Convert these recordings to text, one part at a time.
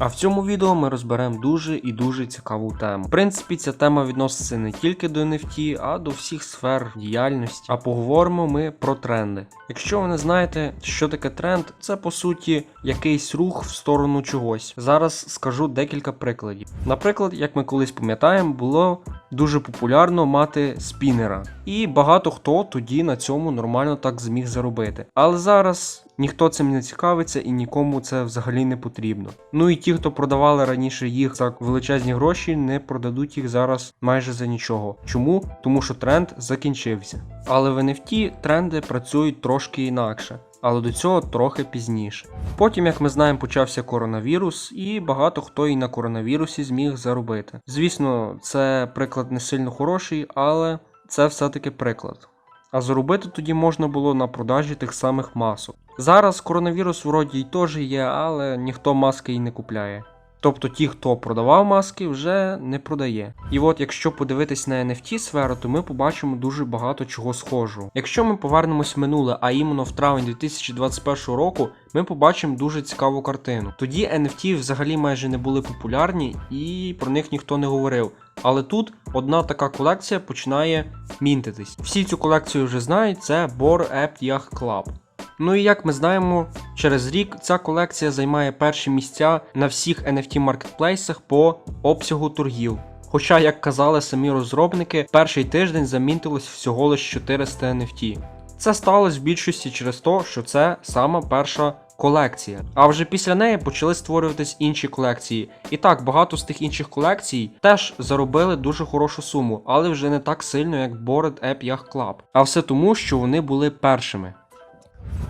А в цьому відео ми розберемо дуже і дуже цікаву тему. В принципі, ця тема відноситься не тільки до NFT, а до всіх сфер діяльності. А поговоримо ми про тренди. Якщо ви не знаєте, що таке тренд, це по суті якийсь рух в сторону чогось. Зараз скажу декілька прикладів. Наприклад, як ми колись пам'ятаємо, було дуже популярно мати спінера, і багато хто тоді на цьому нормально так зміг заробити. Але зараз ніхто цим не цікавиться і нікому це взагалі не потрібно. Ну і ті, хто продавали раніше їх за величезні гроші, не продадуть їх зараз майже за нічого. Чому? Тому що тренд закінчився. Але в NFT тренди працюють трошки інакше. Але до цього трохи пізніше. Потім, як ми знаємо, почався коронавірус, і багато хто і на коронавірусі зміг заробити. Звісно, це приклад не сильно хороший, але це все-таки приклад. А заробити тоді можна було на продажі тих самих масок. Зараз коронавірус вроді й теж є, але ніхто маски й не купляє. Тобто ті, хто продавав маски, вже не продає. І от якщо подивитись на NFT сферу, то ми побачимо дуже багато чого схожого. Якщо ми повернемось в минуле, а іменно в травень 2021 року, ми побачимо дуже цікаву картину. Тоді NFT взагалі майже не були популярні і про них ніхто не говорив. Але тут одна така колекція починає мінтитись. Всі цю колекцію вже знають, це Bored Ape Yacht Club. Ну і як ми знаємо, через рік ця колекція займає перші місця на всіх NFT маркетплейсах по обсягу торгів. Хоча, як казали самі розробники, перший тиждень замінтилось всього лише 400 NFT. Це сталося в більшості через те, що це сама перша колекція. А вже після неї почали створюватись інші колекції. І так, багато з тих інших колекцій теж заробили дуже хорошу суму, але вже не так сильно, як Bored Ape Yacht Club. А все тому, що вони були першими.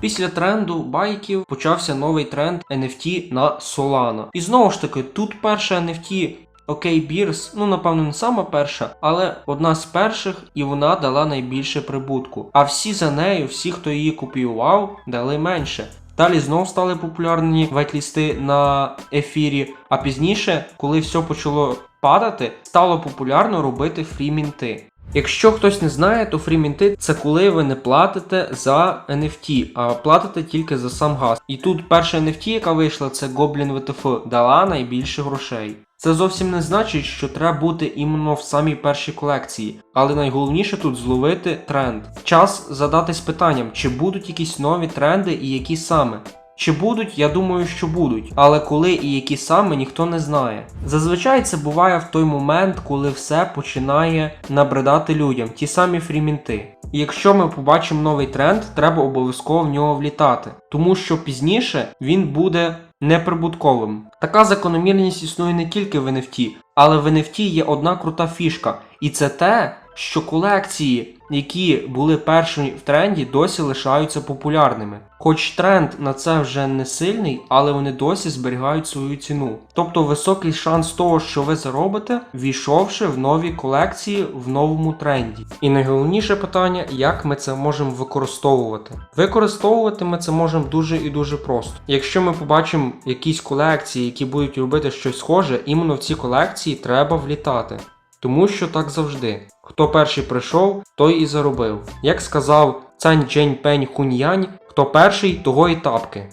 Після тренду байків почався новий тренд NFT на Solana. І знову ж таки, тут перша NFT OK Beers, ну напевно не сама перша, але одна з перших, і вона дала найбільше прибутку. А всі за нею, всі, хто її копіював, дали менше. Далі знов стали популярні вайтлісти на ефірі. А пізніше, коли все почало падати, стало популярно робити фрімінти. Якщо хтось не знає, то фрімінти це коли ви не платите за NFT, а платите тільки за сам газ. І тут перша NFT, яка вийшла, це Goblin WTF, дала найбільше грошей. Це зовсім не значить, що треба бути іменно в самій першій колекції, але найголовніше тут зловити тренд. Час задатись питанням, чи будуть якісь нові тренди і які саме. Чи будуть, я думаю, що будуть, але коли і які саме ніхто не знає. Зазвичай це буває в той момент, коли все починає набридати людям, ті самі фрімінти. І якщо ми побачимо новий тренд, треба обов'язково в нього влітати, тому що пізніше він буде неприбутковим. Така закономірність існує не тільки в NFT, але в NFT є одна крута фішка, і це те, що колекції, які були першими в тренді, досі лишаються популярними. Хоч тренд на це вже не сильний, але вони досі зберігають свою ціну. Тобто високий шанс того, що ви заробите, війшовши в нові колекції в новому тренді. І найголовніше питання, як ми це можемо використовувати. Використовувати ми це можемо дуже і дуже просто. Якщо ми побачимо якісь колекції, які будуть робити щось схоже, іменно в ці колекції треба влітати. Тому що так завжди. Хто перший прийшов, той і заробив. Як сказав Цань Чень Пень Хуньянь, хто перший, того і тапки.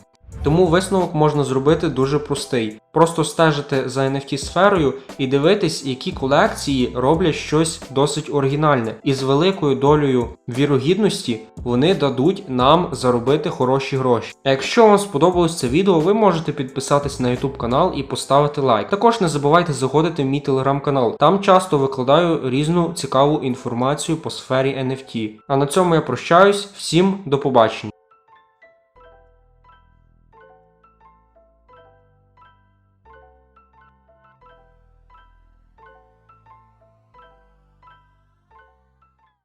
Тому висновок можна зробити дуже простий. Просто стежити за NFT сферою і дивитись, які колекції роблять щось досить оригінальне. І з великою долею вірогідності вони дадуть нам заробити хороші гроші. А якщо вам сподобалось це відео, ви можете підписатись на YouTube канал і поставити лайк. Також не забувайте заходити в мій телеграм-канал. Там часто викладаю різну цікаву інформацію по сфері NFT. А на цьому я прощаюсь. Всім до побачення.